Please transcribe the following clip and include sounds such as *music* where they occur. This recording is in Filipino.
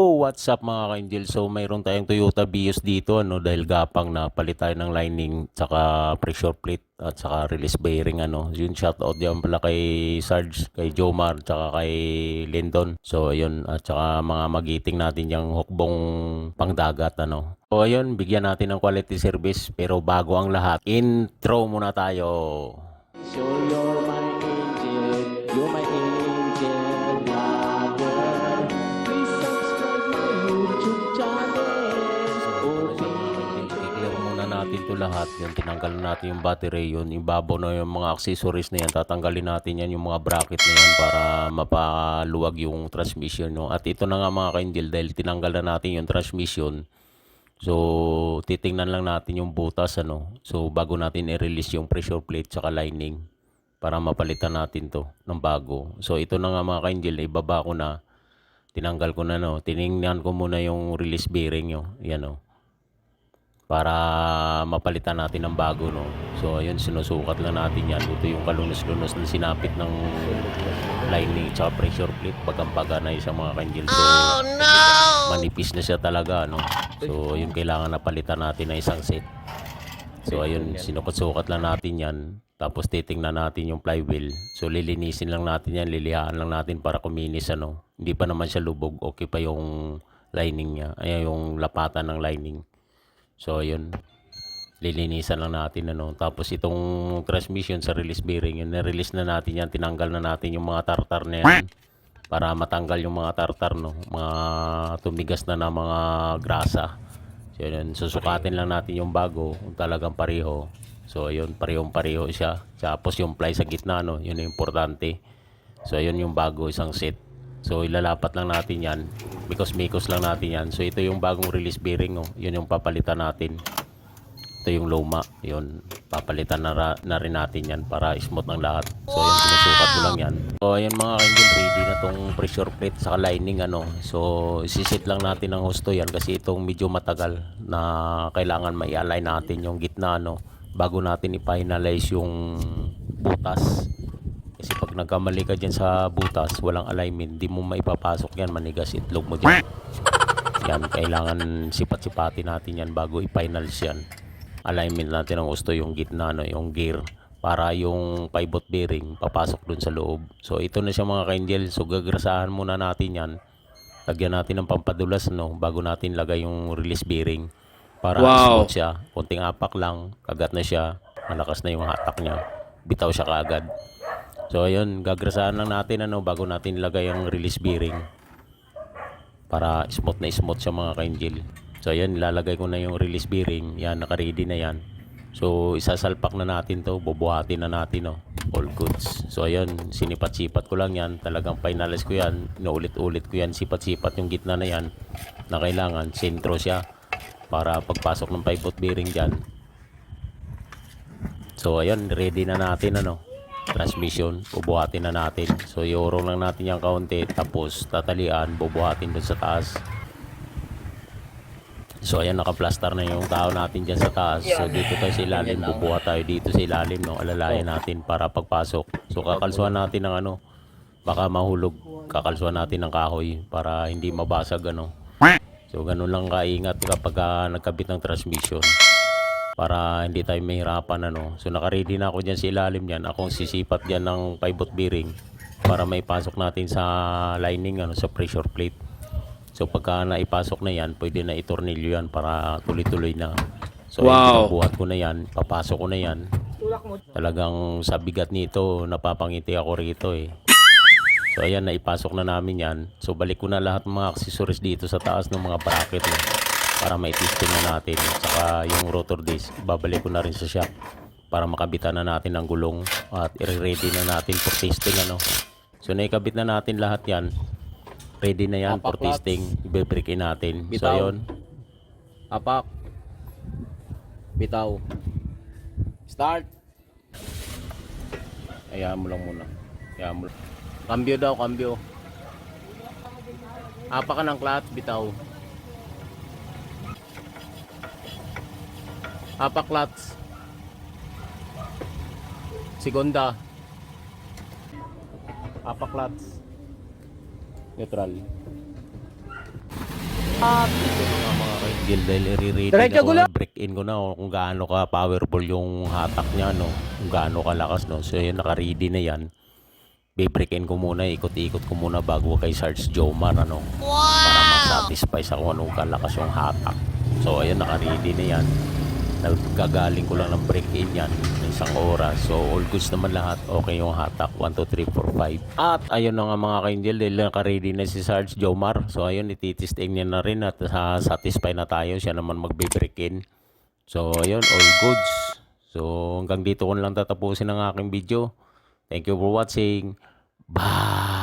Oh, what's up mga ka-angel? So, mayroon tayong Toyota Vios dito, ano, dahil gapang na palit tayo ng lining, tsaka pressure plate, at tsaka release bearing, ano. Yun, shoutout yan pala kay Sarge, kay Jomar, tsaka kay Lindon. So, ayun, at tsaka mga magiting natin yung hukbong pangdagat, ano. So, ayun, bigyan natin ng quality service, pero bago ang lahat, intro muna tayo. So, you're my angel, you're my angel natin to lahat. Yung tinanggal na natin yung battery, yun, ibabaw na yung mga accessories na yan. Tatanggalin natin yan, yung mga bracket na yan para mapaluwag yung transmission. No? At ito na nga mga ka-angel, dahil tinanggal na natin yung transmission, So, titingnan lang natin yung butas, ano. So, bago natin i-release yung pressure plate tsaka lining para mapalitan natin to ng bago. So, ito na nga mga ka-angel, ibaba ko na. Tinanggal ko na, no. Tiningnan ko muna yung release bearing, yo. Yan, no. Para mapalitan natin ng bago, no. So, ayun, sinusukat lang natin yan. Ito yung kalunos-lunos na sinapit ng lining tsaka pressure plate. Bagang-baga na isang mga ka-angel. So, manipis na siya talaga no? So yun kailangan na palitan natin ng isang set. So ayun sinukot-sukat lang natin yan. Tapos titingnan natin yung flywheel. So lilinisin lang natin yan. Lilihaan lang natin para kuminis ano? Hindi pa naman siya lubog. Okay pa yung lining niya. Ay yung lapatan ng lining so ayun lilinisan lang natin ano. Tapos itong transmission sa release bearing yun na-release na natin yan. Tinanggal na natin yung mga tartar na yan para matanggal yung mga tartar no. Mga tumigas na na mga grasa. So yun. Susukatin lang natin yung bago talagang pareho. So yun parehong pareho siya. Tapos yung ply sa gitna no yun yung importante. So yun yung bago isang set so ilalapat lang natin yan. Because mikos lang natin yan. So ito yung bagong release bearing no yun yung papalitan natin. Ito yung luma yun. Papalitan na, na rin natin yan para smooth ng lahat. So yun sinusukat ko lang yan. So ayun mga engine ready na tong pressure plate sa lining ano. So isisit lang natin ng husto yan kasi itong medyo matagal na kailangan mai-align natin yung gitna ano bago natin i-finalize yung butas pag nagkamali ka dyan sa butas walang alignment di mo maipapasok yan manigas itlog mo dyan. *laughs* Yan kailangan sipat-sipatin natin yan bago i-finalize yan. Alignment natin ang gusto yung gitna no yung gear para yung pivot bearing papasok dun sa loob. So ito na siya mga ka-angel. So gagrasahan muna natin yan. Lagyan natin ng pampadulas no bago natin lagay yung release bearing. Para Wow. smooth siya. Konting apak lang kagat na siya. Malakas na yung hatak niya. Bitaw siya kaagad so ayun gagrasahan lang natin ano bago natin lagay yung release bearing para smooth na smooth siya mga ka-angel. So ayan, ilalagay ko na yung release bearing. Yan, naka-ready na yan. So isasalpak na natin to, bubuhatin na natin no. All goods. So ayan, sinipat-sipat ko lang yan. Talagang finalize ko yan. Inuulit-ulit ko yan. Sipat-sipat yung gitna na yan na kailangan. Sentro siya para pagpasok ng pivot bearing dyan. So ayan, ready na natin ano transmission, bubuhatin na natin. So iurong lang natin yung kaunti tapos tatalian, bubuhatin dun sa taas. So ayan nakaplastar na yung tao natin dyan sa taas. So dito tayo sa ilalim, bubuhat tayo dito sa ilalim no, alalayan natin para pagpasok. So kakalsuhan natin ng ano, baka mahulog. Kakalsuhan natin ng kahoy para hindi mabasag ano. So ganun lang kaingat kapag ah, nagkabit ng transmission para hindi tayo mahirapan ano. So naka-ready na ako diyan sa ilalim niyan. Akong sisipat diyan ng pivot bearing para may pasok natin sa lining ano sa pressure plate. So pagka naipasok na yan, pwede na itornilyo yan para tuloy-tuloy na. So Wow. buhat ko na yan, papasok ko na yan. Talagang sa bigat nito, napapangiti ako rito eh. So ayan, naipasok na namin yan. So balik ko na lahat ng mga accessories dito sa taas ng mga bracket no, para may testing na natin. Saka yung rotor disc, babalik ko na rin sa shop para makabitan na natin ang gulong at i-ready na natin for testing ano. So naikabit na natin lahat yan. Ready na yan for Apak, testing. Ibe-breakin natin. So Bitaw. ayun. Apak. Bitaw. Start. Hayaan mo lang muna. Hayaan mo lang. Cambio daw, cambio. Apa ka ng clutch, bitaw. Apa clutch. Segunda. Apa clutch. Neutral. Na nga mga kaingil dahil i-ready Diretso gulo! break in ko na oh, kung gaano ka powerful yung hatak niya, no? Kung gaano kalakas, no? So yun, naka-ready na yan. Be-break in ko muna, ikot-ikot ko muna bago kay Sarge Jomar, ano? Para ma-satisfy sa kung anong kalakas yung hatak. So ayun, naka-ready na yan. Nagkagaling ko lang ng break in yan ng isang oras. So all goods naman lahat. Okay yung hatak. 1, 2, 3, 4, 5. At ayun na nga mga ka-angel dahil naka-ready na si Sarge Jomar. So ayun, ititesting niya na rin at sa satisfy na tayo. Siya naman magbe-break in. So ayun, all goods. So hanggang dito ko lang tatapusin ang aking video. Thank you for watching. Bye!